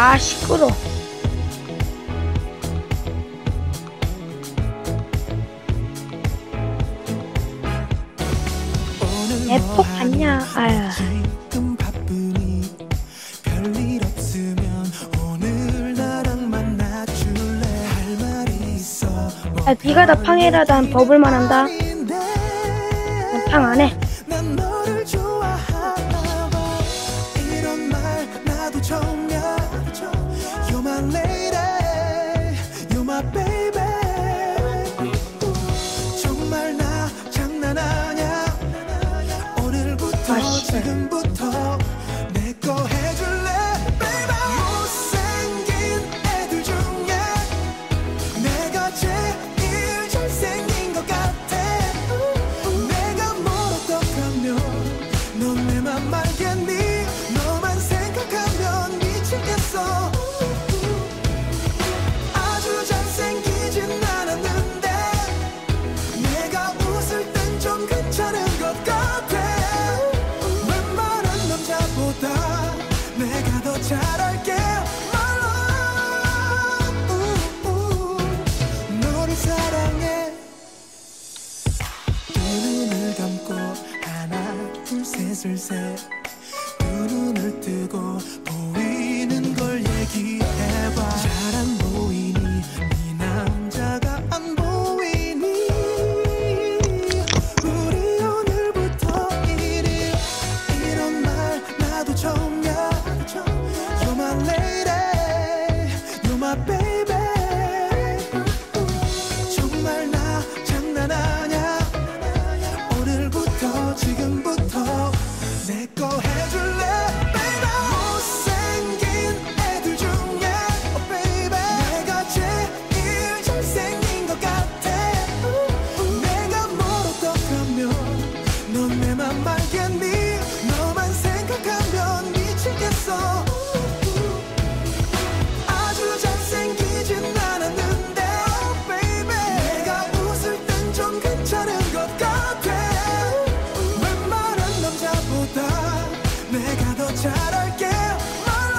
아 시끄러. 에폭 봤냐? 아야 야, 아, 네가 다 팡해라, 난 버블만 한다? 난 팡 안해. 지금부터 슬슬 새 눈을 뜨고 보이 더 잘할게. 말로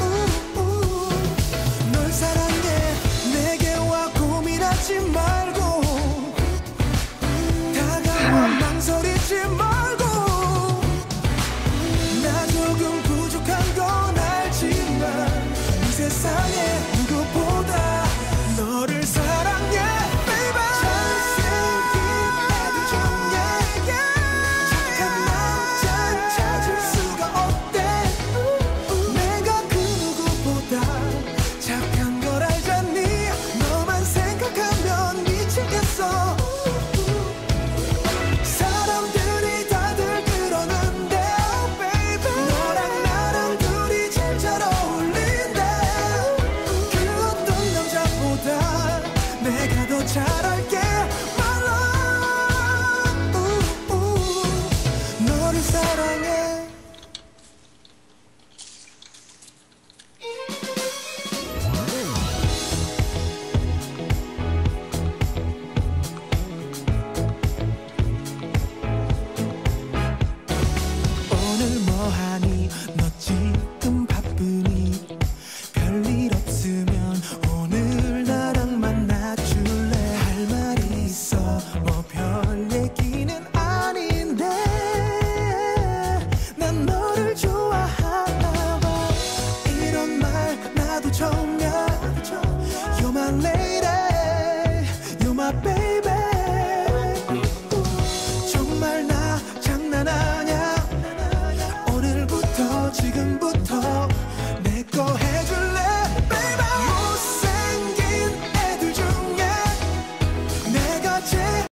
음, 음. 널 사랑해. 내게 와 고민하지 마. You're my lady, you're my baby.